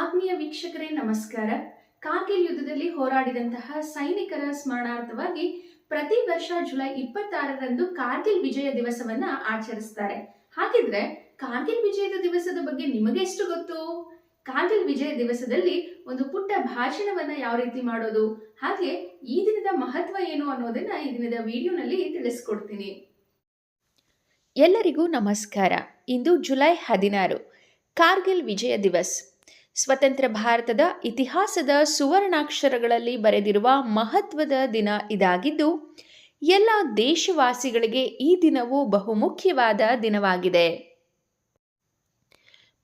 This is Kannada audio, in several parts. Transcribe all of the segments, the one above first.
ಆತ್ಮೀಯ ವೀಕ್ಷಕರೇ, ನಮಸ್ಕಾರ. ಕಾರ್ಗಿಲ್ ಯುದ್ಧದಲ್ಲಿ ಹೋರಾಡಿದಂತಹ ಸೈನಿಕರ ಸ್ಮರಣಾರ್ಥವಾಗಿ ಪ್ರತಿ ವರ್ಷ ಜುಲೈ ಇಪ್ಪತ್ತಾರರಂದು ಕಾರ್ಗಿಲ್ ವಿಜಯ ದಿವಸವನ್ನ ಆಚರಿಸ್ತಾರೆ. ಹಾಗಿದ್ರೆ ಕಾರ್ಗಿಲ್ ವಿಜಯದ ದಿವಸದ ಬಗ್ಗೆ ನಿಮಗೆ ಎಷ್ಟು ಗೊತ್ತು? ಕಾರ್ಗಿಲ್ ವಿಜಯ ದಿವಸದಲ್ಲಿ ಒಂದು ಪುಟ್ಟ ಭಾಷಣವನ್ನ ಯಾವ ರೀತಿ ಮಾಡೋದು? ಹಾಗೆ ಈ ದಿನದ ಮಹತ್ವ ಏನು ಅನ್ನೋದನ್ನ ಈ ದಿನದ ವಿಡಿಯೋನಲ್ಲಿ ತಿಳಿಸ್ಕೊಡ್ತೀನಿ. ಎಲ್ಲರಿಗೂ ನಮಸ್ಕಾರ. ಇಂದು ಜುಲೈ ಹದಿನಾರು, ಕಾರ್ಗಿಲ್ ವಿಜಯ ದಿವಸ್. ಸ್ವತಂತ್ರ ಭಾರತದ ಇತಿಹಾಸದ ಸುವರ್ಣಾಕ್ಷರಗಳಲ್ಲಿ ಬರೆದಿರುವ ಮಹತ್ವದ ದಿನ ಇದಾಗಿದ್ದು, ಎಲ್ಲ ದೇಶವಾಸಿಗಳಿಗೆ ಈ ದಿನವು ಬಹುಮುಖ್ಯವಾದ ದಿನವಾಗಿದೆ.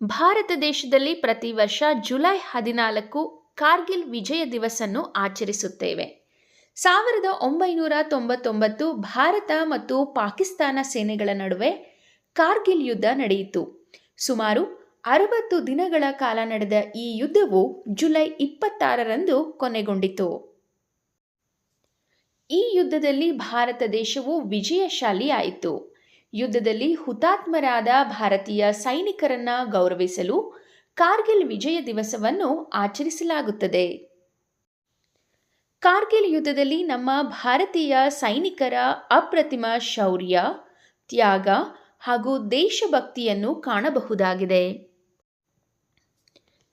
ಭಾರತ ದೇಶದಲ್ಲಿ ಪ್ರತಿ ವರ್ಷ ಜುಲೈ ಹದಿನಾಲ್ಕು ಕಾರ್ಗಿಲ್ ವಿಜಯ ದಿವಸನ್ನು ಆಚರಿಸುತ್ತೇವೆ. ಸಾವಿರದ ಒಂಬೈನೂರ ತೊಂಬತ್ತೊಂಬತ್ತು ಭಾರತ ಮತ್ತು ಪಾಕಿಸ್ತಾನ ಸೇನೆಗಳ ನಡುವೆ ಕಾರ್ಗಿಲ್ ಯುದ್ಧ ನಡೆಯಿತು. ಸುಮಾರು ಅರವತ್ತು ದಿನಗಳ ಕಾಲ ನಡೆದ ಈ ಯುದ್ಧವು ಜುಲೈ ಇಪ್ಪತ್ತಾರರಂದು ಕೊನೆಗೊಂಡಿತು. ಈ ಯುದ್ಧದಲ್ಲಿ ಭಾರತ ದೇಶವು ವಿಜಯಶಾಲಿಯಾಯಿತು. ಯುದ್ಧದಲ್ಲಿ ಹುತಾತ್ಮರಾದ ಭಾರತೀಯ ಸೈನಿಕರನ್ನ ಗೌರವಿಸಲು ಕಾರ್ಗಿಲ್ ವಿಜಯ ದಿವಸವನ್ನು ಆಚರಿಸಲಾಗುತ್ತದೆ. ಕಾರ್ಗಿಲ್ ಯುದ್ಧದಲ್ಲಿ ನಮ್ಮ ಭಾರತೀಯ ಸೈನಿಕರ ಅಪ್ರತಿಮ ಶೌರ್ಯ, ತ್ಯಾಗ ಹಾಗೂ ದೇಶಭಕ್ತಿಯನ್ನು ಕಾಣಬಹುದಾಗಿದೆ.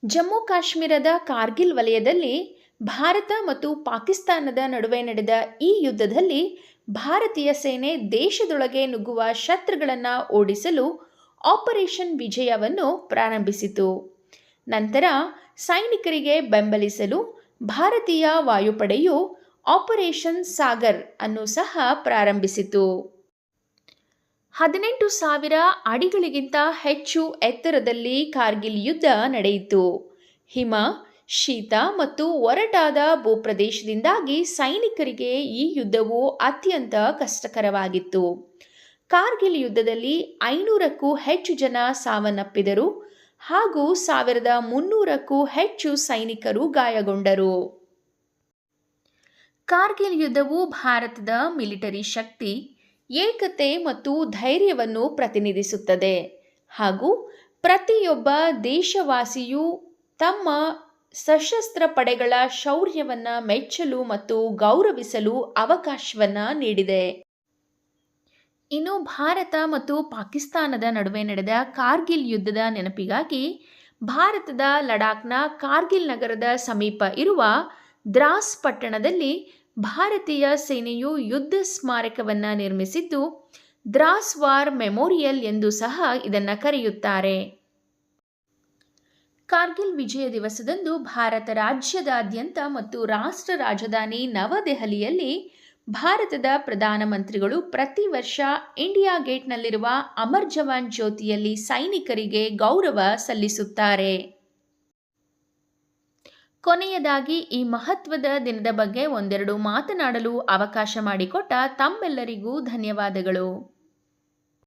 ಜಮ್ಮು ಕಾಶ್ಮೀರದ ಕಾರ್ಗಿಲ್ ವಲಯದಲ್ಲಿ ಭಾರತ ಮತ್ತು ಪಾಕಿಸ್ತಾನದ ನಡುವೆ ನಡೆದ ಈ ಯುದ್ಧದಲ್ಲಿ ಭಾರತೀಯ ಸೇನೆ ದೇಶದೊಳಗೆ ನುಗ್ಗುವ ಶತ್ರುಗಳನ್ನು ಓಡಿಸಲು ಆಪರೇಷನ್ ವಿಜಯವನ್ನು ಪ್ರಾರಂಭಿಸಿತು. ನಂತರ ಸೈನಿಕರಿಗೆ ಬೆಂಬಲಿಸಲು ಭಾರತೀಯ ವಾಯುಪಡೆಯು ಆಪರೇಷನ್ ಸಾಗರ್ ಅನ್ನು ಸಹ ಪ್ರಾರಂಭಿಸಿತು. ಹದಿನೆಂಟು ಸಾವಿರ ಅಡಿಗಳಿಗಿಂತ ಹೆಚ್ಚು ಎತ್ತರದಲ್ಲಿ ಕಾರ್ಗಿಲ್ ಯುದ್ಧ ನಡೆಯಿತು. ಹಿಮ, ಶೀತ ಮತ್ತು ಒರಟಾದ ಭೂಪ್ರದೇಶದಿಂದಾಗಿ ಸೈನಿಕರಿಗೆ ಈ ಯುದ್ಧವು ಅತ್ಯಂತ ಕಷ್ಟಕರವಾಗಿತ್ತು. ಕಾರ್ಗಿಲ್ ಯುದ್ಧದಲ್ಲಿ ಐನೂರಕ್ಕೂ ಹೆಚ್ಚು ಜನ ಸಾವನ್ನಪ್ಪಿದರು ಹಾಗೂ ಸಾವಿರದ ಮುನ್ನೂರಕ್ಕೂ ಹೆಚ್ಚು ಸೈನಿಕರು ಗಾಯಗೊಂಡರು. ಕಾರ್ಗಿಲ್ ಯುದ್ಧವು ಭಾರತದ ಮಿಲಿಟರಿ ಶಕ್ತಿ ಏಕತೆ ಮತ್ತು ಧೈರ್ಯವನ್ನು ಪ್ರತಿನಿಧಿಸುತ್ತದೆ. ಹಾಗೂ ಪ್ರತಿಯೊಬ್ಬ ದೇಶವಾಸಿಯೂ ತಮ್ಮ ಸಶಸ್ತ್ರ ಪಡೆಗಳ ಶೌರ್ಯವನ್ನು ಮೆಚ್ಚಲು ಮತ್ತು ಗೌರವಿಸಲು ಅವಕಾಶವನ್ನು ನೀಡಿದೆ. ಇನ್ನು ಭಾರತ ಮತ್ತು ಪಾಕಿಸ್ತಾನದ ನಡುವೆ ನಡೆದ ಕಾರ್ಗಿಲ್ ಯುದ್ಧದ ನೆನಪಿಗಾಗಿ ಭಾರತದ ಲಡಾಖ್ನ ಕಾರ್ಗಿಲ್ ನಗರದ ಸಮೀಪ ಇರುವ ದ್ರಾಸ್ ಪಟ್ಟಣದಲ್ಲಿ ಭಾರತೀಯ ಸೇನೆಯು ಯುದ್ಧ ಸ್ಮಾರಕವನ್ನು ನಿರ್ಮಿಸಿದ್ದು, ದ್ರಾಸ್ ವಾರ್ ಮೆಮೋರಿಯಲ್ ಎಂದು ಸಹ ಇದನ್ನು ಕರೆಯುತ್ತಾರೆ. ಕಾರ್ಗಿಲ್ ವಿಜಯ ದಿವಸದಂದು ಭಾರತ ರಾಜ್ಯದಾದ್ಯಂತ ಮತ್ತು ರಾಷ್ಟ್ರ ರಾಜಧಾನಿ ನವದೆಹಲಿಯಲ್ಲಿ ಭಾರತದ ಪ್ರಧಾನಮಂತ್ರಿಗಳು ಪ್ರತಿ ವರ್ಷ ಇಂಡಿಯಾ ಗೇಟ್ನಲ್ಲಿರುವ ಅಮರ್ ಜವಾನ್ ಜ್ಯೋತಿಯಲ್ಲಿ ಸೈನಿಕರಿಗೆ ಗೌರವ ಸಲ್ಲಿಸುತ್ತಾರೆ. ಕೊನೆಯದಾಗಿ ಈ ಮಹತ್ವದ ದಿನದ ಬಗ್ಗೆ ಒಂದೆರಡು ಮಾತನಾಡಲು ಅವಕಾಶ ಮಾಡಿಕೊಟ್ಟ ತಮ್ಮೆಲ್ಲರಿಗೂ ಧನ್ಯವಾದಗಳು.